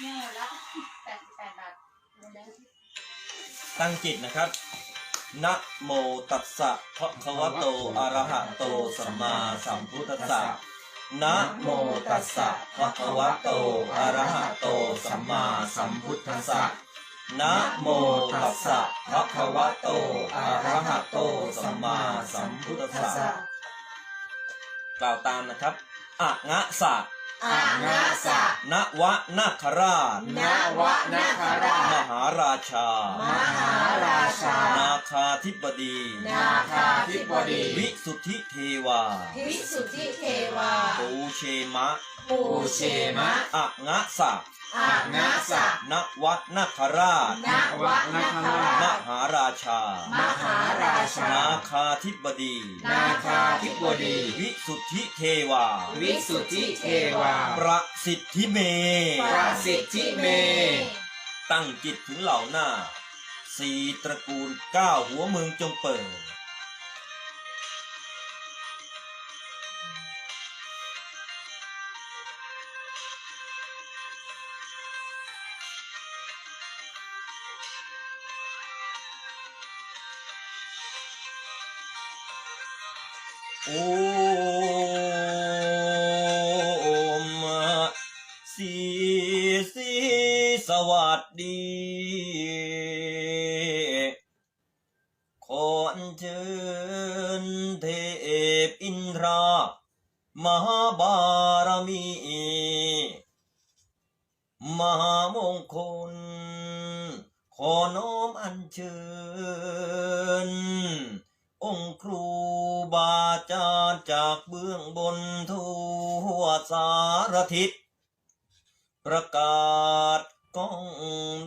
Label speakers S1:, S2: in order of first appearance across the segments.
S1: เนี่ยละแปดสิบแปดบาทรวมแล้ว
S2: ตั้งจิตนะครับ นะโมตัสสะภะคะวะโต อะระหะโต สัมมาสัมพุทธัสสะ นะโมตัสสะภะคะวะโต อะระหะโต สัมมาสัมพุทธัสสะ นะโมตัสสะภะคะวะโต อะระหะโต สัมมาสัมพุทธัสสะ กล่าวตามนะครับอะงะสะ
S1: อานาสะ
S2: นวะนาคราช
S1: นวะนาครา
S2: ม
S1: ช
S2: หาราชา
S1: มหาราชา
S2: นาคาธิบดี
S1: นาคาธิบดี
S2: วิสุทธิเทวา
S1: วิสุทธิเทวา
S2: ปูเชมะ
S1: ปูเชมะ
S2: อะงะสะ
S1: อานาสะ
S2: นวะนาคราช
S1: นวะนาครามช
S2: หาราชา
S1: มหาราชา
S2: นาคาธิบดี
S1: นาคาธิบดี
S2: วิสุทธิเทวา
S3: วิสุทธิเทวา
S2: ประสิทธิเม
S3: ประสิทธิเม
S2: ตั้งจิตถึงเหล่าหน้า สี่ตระกูลเก้าหัวเมืองจงเปิด โอมสีสีสวัสดี บาอาจารย์จากเบื้องบนทั่วสารทิศ ประกาศก้อง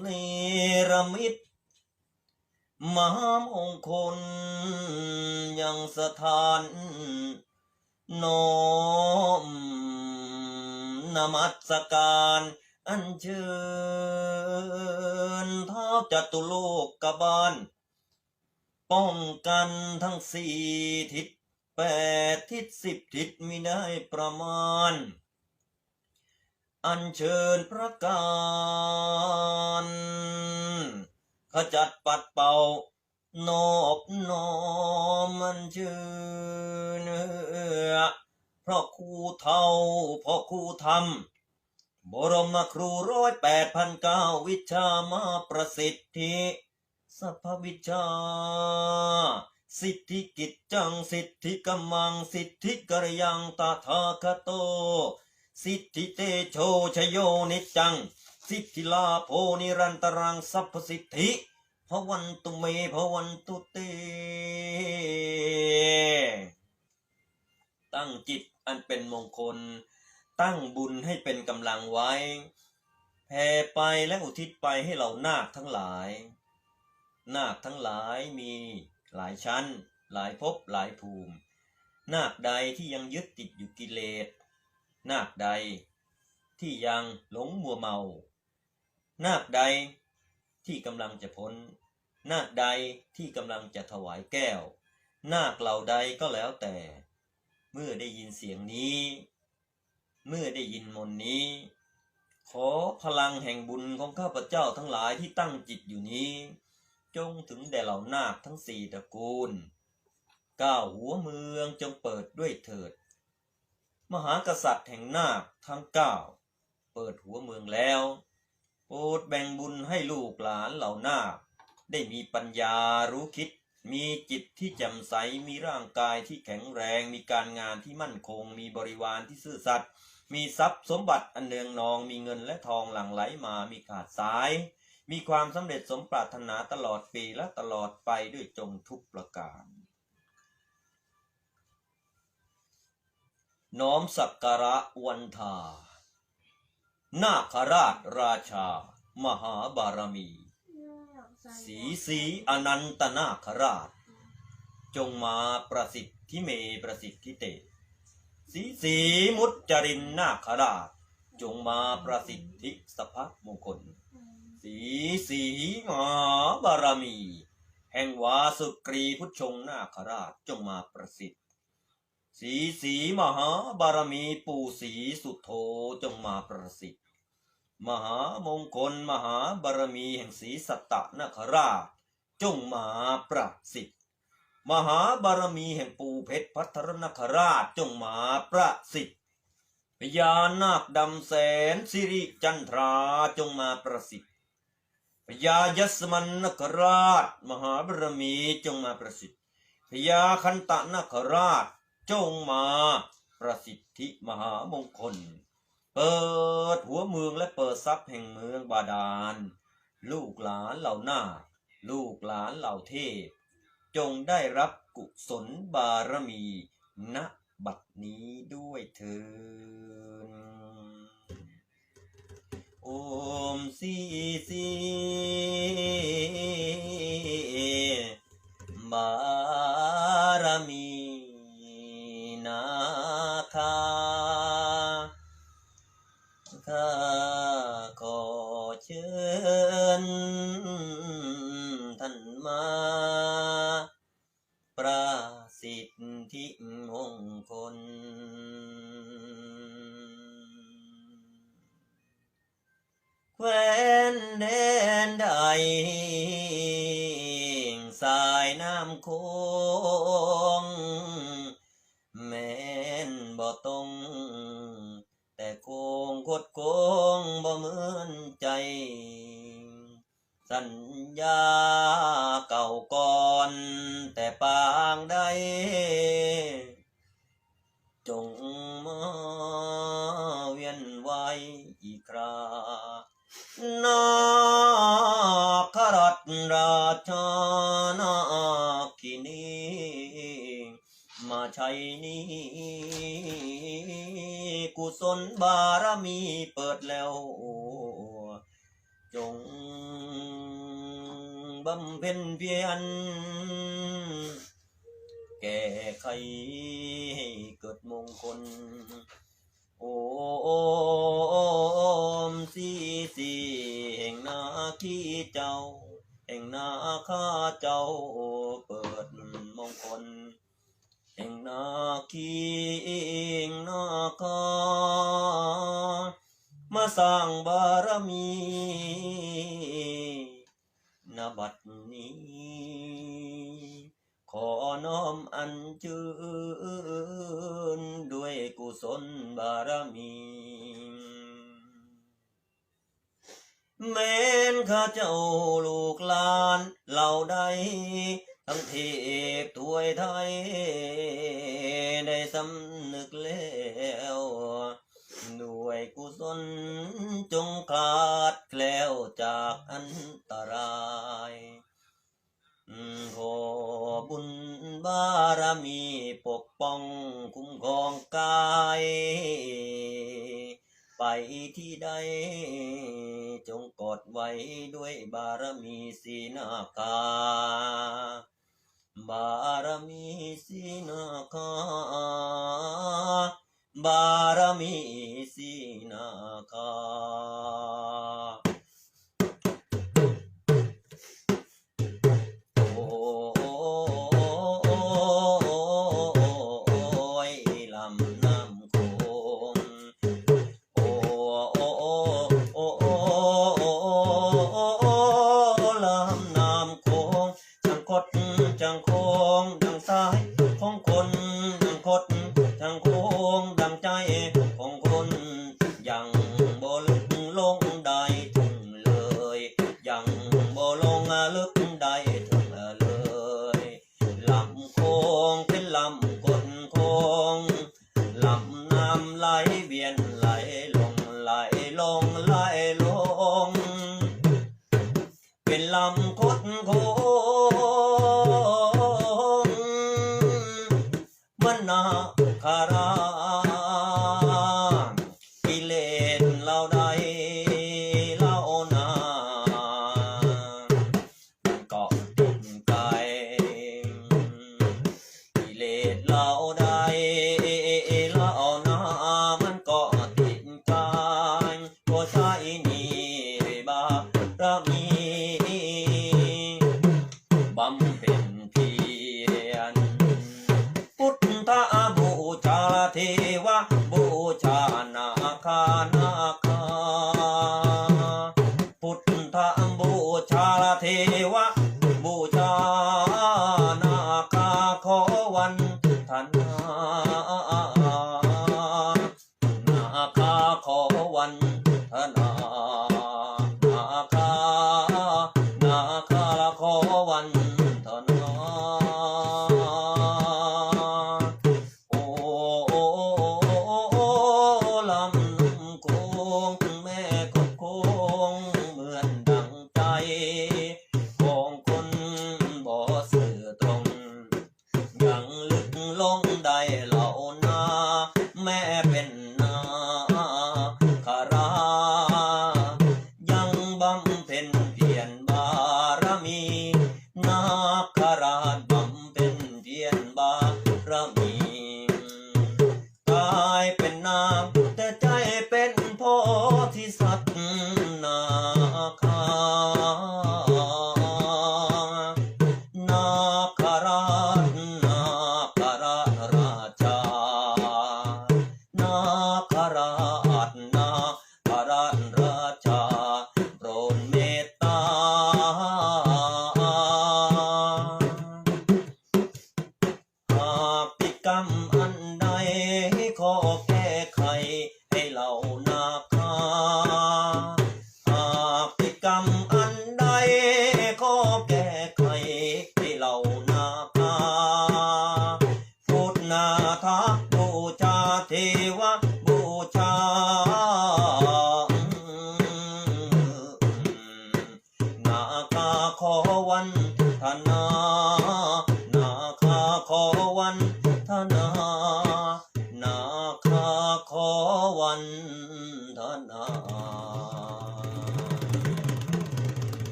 S2: เนรมิตมหามงคลยังสถานน้อมนมัสการอัญเชิญเท้าจตุโลกกบาล ป้องกันทั้งสี่ทิศแปดทิศสิบทิศมิได้ประมาณ อัญเชิญพระการขจัดปัดเป่านอบน้อมอัญเชิญเพราะครูเท่าเพราะครูธรรมบรมครูร้อยแปดพันเก้าวิชามาประสิทธิ สัพพวิชา สิทธิกิจจัง สิทธิกัมมัง สิทธิกรยังตถาคโต สิทธิเตโชชโยนิจจัง สิทธิลาโพนิรันตรังสัพพสิทธิพวันตุเมพวันตุเต ตั้งจิตอันเป็นมงคล ตั้งบุญให้เป็นกำลังไว้ แผ่ไปและอุทิศไปให้เหล่านาคทั้งหลาย นาคทั้งหลายมีหลายชั้น หลายภพหลายภูมิ นาคใดที่ยังยึดติดอยู่กิเลส นาคใดที่ยังหลงมัวเมา นาคใดที่กำลังจะพ้น นาคใดที่กำลังจะถวายแก้ว นาคเหล่าใดก็แล้วแต่ เมื่อได้ยินเสียงนี้ เมื่อได้ยินมนนี้ ขอพลังแห่งบุญของข้าพเจ้าทั้งหลายที่ตั้งจิตอยู่นี้ จงถึงแด่เหล่านาคทั้งสี่ตระกูลก้าวหัวเมืองจงเปิดด้วยเถิด มหากษัตริย์แห่งนาคทั้งเก้าเปิดหัวเมืองแล้ว โปรดแบ่งบุญให้ลูกหลานเหล่านาคได้มีปัญญารู้คิด มีจิตที่แจ่มใสมีร่างกายที่แข็งแรง มีการงานที่มั่นคง มีบริวารที่ซื่อสัตย์มีทรัพย์สมบัติอันเนืองนองมีเงินและทองหลั่งไหลมามีขาดสาย มีความสำเร็จสมปรารถนาตลอดปีและตลอดไปด้วยจงทุกประการ น้อมสักการะวันทา นาคราชราชา มหาบารมี สีสีอนันตนาคราช จงมาประสิทธิเมประสิทธิเต สีสีมุจจรินนาคราช จงมาประสิทธิสภมงคล สีสีมหาบารมี แห่งวาสุกรีพุทธชงนาคราชจงมาประสิทธิ์ สีสีมหาบารมีปู่สีสุโธจงมาประสิทธิ์ มหามงคลมหาบารมีแห่งศรีสัตตนคราชจงมาประสิทธิ์ มหาบารมีแห่งปู่เพชรพัทรนคราชจงมาประสิทธิ์พญานาคดำแสนสิริจันทราจงมาประสิทธิ์ พญายสมันนคราช มหาบรมีจงมาประสิทธิ์พญาคันตนคราชจงมาประสิทธิมหามงคล เปิดหัวเมืองและเปิดทรัพย์แห่งเมืองบาดาล ลูกหลานเหล่าหน้า ลูกหลานเหล่าเทพ จงได้รับกุศลบารมีณบัดนี้ด้วยเถิดโอ มสีสี บ่ตรง แต่โกงกดโกงบ่เหมือนใจ สัญญาเก่าก่อน แต่ปางใดจงมาเวียนไว้อีกครานาครัตราชานาคินีมาใช้นี้ กุศลบารมีเปิดแล้ว จงบำเพ็ญเพียรแก้ไขให้เกิดมงคล โอมสีสีแห่งนาคีเจ้า แห่งนาข้าเจ้า นาคีงนาคามาสร้างบารมีณบัดนี้ ขอน้อมอัญเชิญด้วยกุศลบารมีแม้นข้าเจ้าลูกหลานเหล่าใด ทั้งเทพถวยไทย ได้สำนึกแล้วด้วยกุศลจงคลาดแคล้วจากอันตรายขอบุญบารมีปกป้องคุ้มครองกาย ไปที่ใด จงกอดไว้ด้วยบารมีสีนาคา บารมี ล